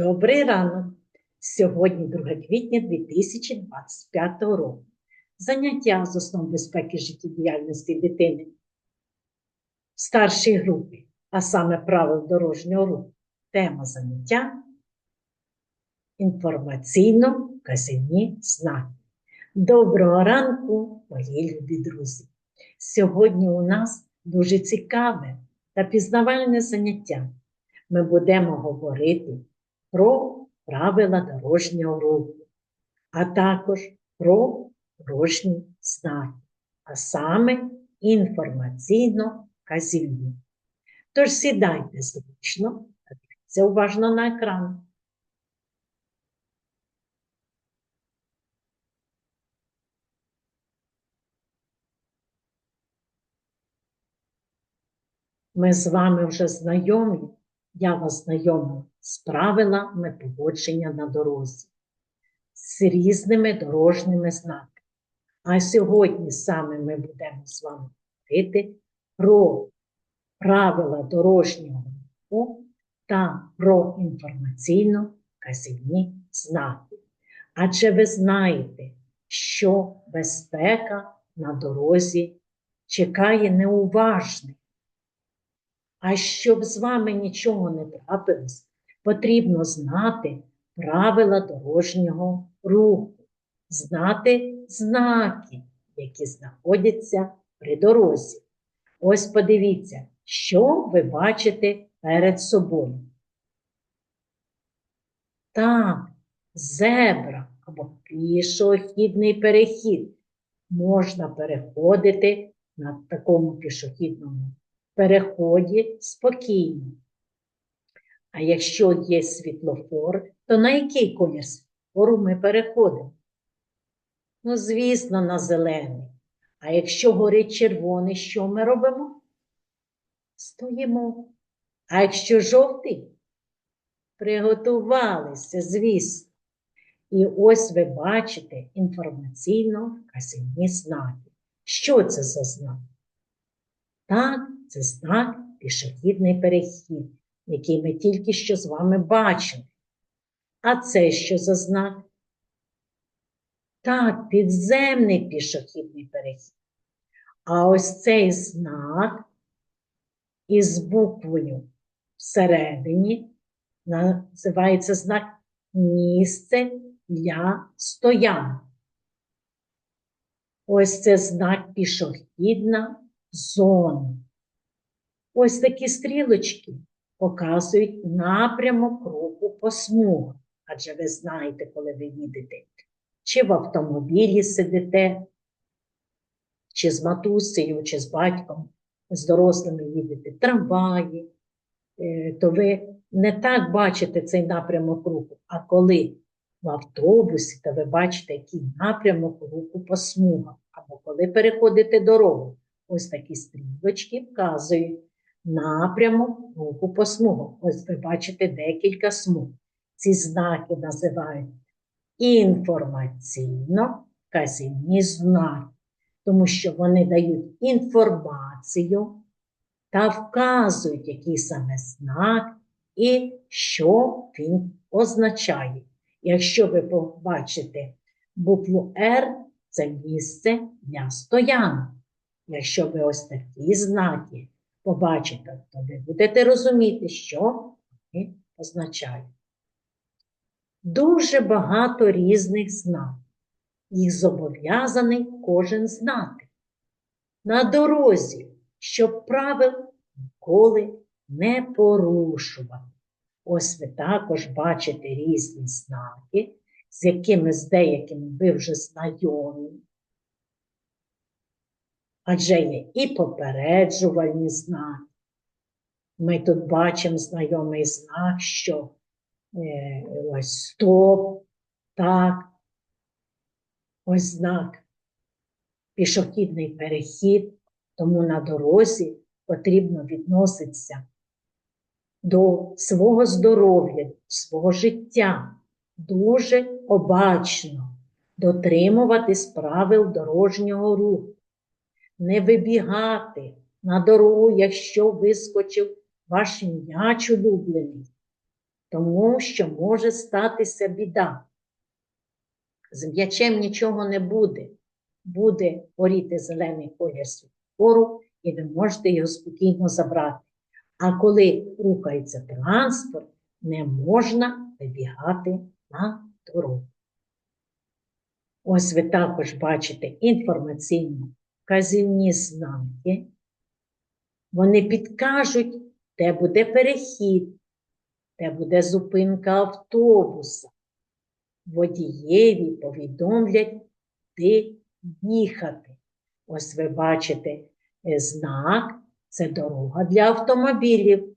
Добрий ранок! Сьогодні 2 квітня 2025 року. Заняття з основ безпеки життєдіяльності дитини старшій групі, а саме правил дорожнього руху. Тема заняття інформаційно-казівні знаки. Доброго ранку, мої любі друзі! Сьогодні у нас дуже цікаве та пізнавальне заняття. Ми будемо говорити про правила дорожнього руху, а також про дорожні знаки, а саме інформаційно казівні. Тож сідайте зручно та дивіться уважно на екран. Ми з вами вже знайомі, я вас знайомлю з правилами поводження на дорозі, з різними дорожніми знаками. А сьогодні саме ми будемо з вами говорити про правила дорожнього руху та про інформаційно-казівні знаки. Адже ви знаєте, що безпека на дорозі чекає неуважних. А щоб з вами нічого не трапилось, потрібно знати правила дорожнього руху, знати знаки, які знаходяться при дорозі. Ось подивіться, що ви бачите перед собою. Так, зебра або пішохідний перехід. Можна переходити на такому пішохідному переході спокійно. А якщо є світлофор, то на який колір світлофору ми переходимо? Ну, звісно, на зелений. А якщо горить червоний, що ми робимо? Стоїмо. А якщо жовтий? Приготувалися, звісно. І ось ви бачите інформаційно вказівні знаки. Що це за знак? Так, це знак пішохідний перехід, який ми тільки що з вами бачили. А це що за знак? Так, підземний пішохідний перехід. А ось цей знак із буквою всередині називається знак місце для стоянки. Ось це знак пішохідна зона. Ось такі стрілочки показують напрямок руху по смугах. Адже ви знаєте, коли ви їдете, чи в автомобілі сидите, чи з матусею, чи з батьком, з дорослими їдете трамваї, е, то ви не так бачите цей напрямок руху, а коли в автобусі, то ви бачите, який напрямок руху по смугах, або коли переходите дорогу. Ось такі стрілочки вказують напрямок руху по смугам. Ось ви бачите декілька смуг. Ці знаки називають інформаційно казівні знаки, тому що вони дають інформацію та вказують, який саме знак і що він означає. Якщо ви побачите букву R, це місце для стоянок. Якщо ви ось такі знаки побачите, то ви будете розуміти, що вони означають. Дуже багато різних знаків. Їх зобов'язаний кожен знати. На дорозі, щоб правил ніколи не порушувати. Ось ви також бачите різні знаки, з якими з деякими ви вже знайомі адже є і попереджувальні знаки. Ми тут бачимо знайомий знак, що е, ось стоп, так, ось знак, пішохідний перехід, тому на дорозі потрібно відноситися до свого здоров'я, свого життя, дуже обачно. Дотримуватись правил дорожнього руху не вибігати на дорогу, якщо вискочив ваш м'яч улюблений. тому що може статися біда. З м'ячем нічого не буде. Буде горіти зелений колір світлофору, і ви можете його спокійно забрати. А коли рухається транспорт, не можна вибігати на дорогу. Ось ви також бачите інформаційно вказівні знаки. Вони підкажуть, де буде перехід, де буде зупинка автобуса. Водієві повідомлять, де їхати. Ось ви бачите е, знак це дорога для автомобілів.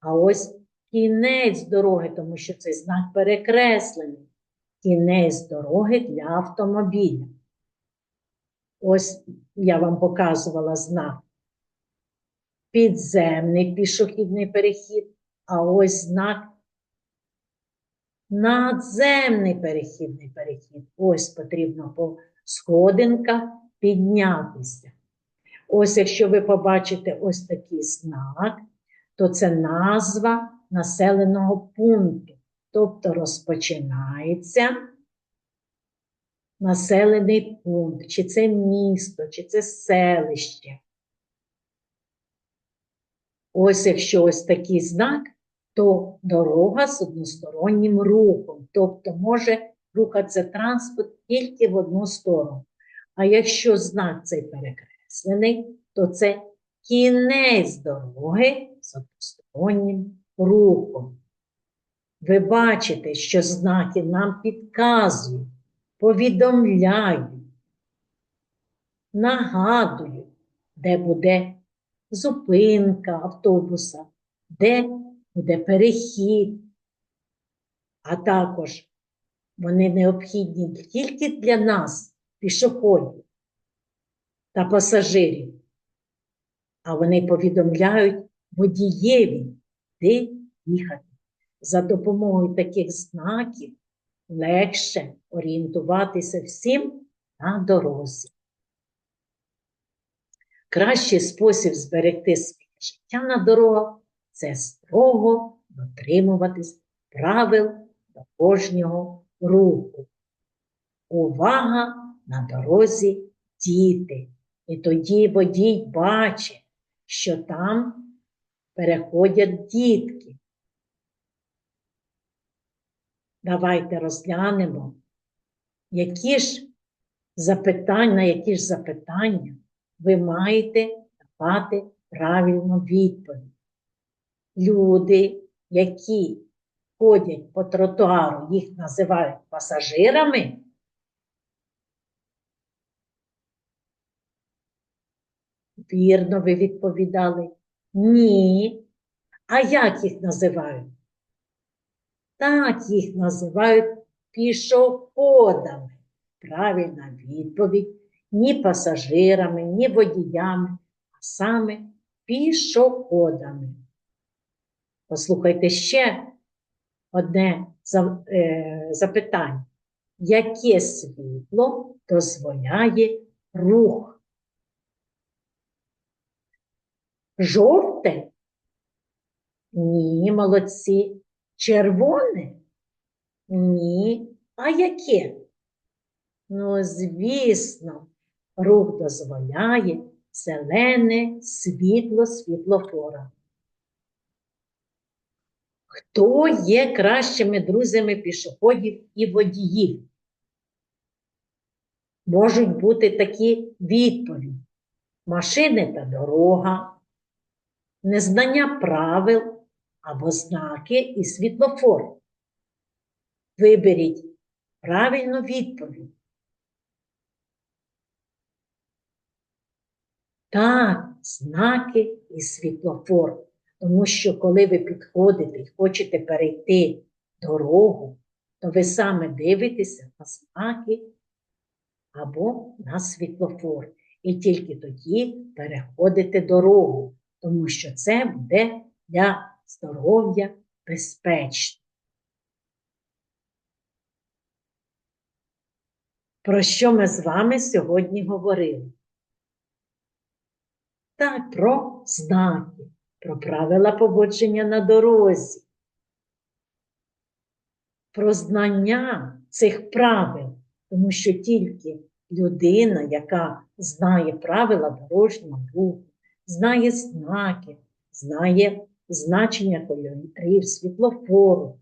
А ось кінець дороги, тому що цей знак перекреслений. Кінець дороги для автомобіля. Ось я вам показувала знак. Підземний пішохідний перехід, а ось знак надземний перехідний перехід. Ось потрібно по сходинках піднятися. Ось, якщо ви побачите ось такий знак, то це назва населеного пункту. Тобто розпочинається населений пункт, чи це місто, чи це селище. Ось якщо ось такий знак, то дорога з одностороннім рухом, тобто може рухатися транспорт тільки в одну сторону. А якщо знак цей перекреслений, то це кінець дороги з одностороннім рухом. Ви бачите, що знаки нам підказують, повідомляють, нагадують, де буде зупинка автобуса, де буде перехід, а також вони необхідні не тільки для нас, пішоходів та пасажирів, а вони повідомляють водієві, де їхати. За допомогою таких знаків легше орієнтуватися всім на дорозі. Кращий спосіб зберегти своє життя на дорогах це строго дотримуватись правил дорожнього руху. Увага на дорозі діти. І тоді водій бачить, що там переходять дітки. Давайте розглянемо, які ж запитання, на які ж запитання ви маєте давати правильну відповідь. Люди, які ходять по тротуару, їх називають пасажирами. Вірно, ви відповідали. Ні. А як їх називають? Так, їх називають пішоходами. Правильна відповідь ні пасажирами, ні водіями, а саме пішоходами. Послухайте ще одне е, запитання. Яке світло дозволяє рух? Жовте? Ні, молодці. Червоне? Ні. А яке? Ну, звісно, рух дозволяє зелене світло світлофора. Хто є кращими друзями пішоходів і водіїв? Можуть бути такі відповіді: машини та дорога, незнання правил або знаки і світлофор. Виберіть правильну відповідь. Так, знаки і світлофор. Тому що, коли ви підходите і хочете перейти дорогу, то ви саме дивитеся на знаки або на світлофор. І тільки тоді переходите дорогу, тому що це буде для здоров'я безпечно. Про що ми з вами сьогодні говорили? Так, про знаки, про правила поводження на дорозі. про знання цих правил, тому що тільки людина, яка знає правила дорожнього руху, знає знаки, знає значення кольорів, світлофору,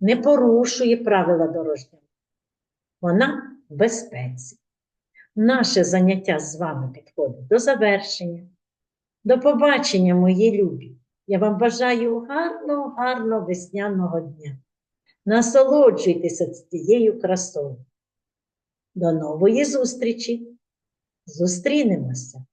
не порушує правила дорожнього. Вона в безпеці. Наше заняття з вами підходить до завершення. До побачення, мої любі. Я вам бажаю гарного, гарного весняного дня. Насолоджуйтеся цією красою. До нової зустрічі! Зустрінемося!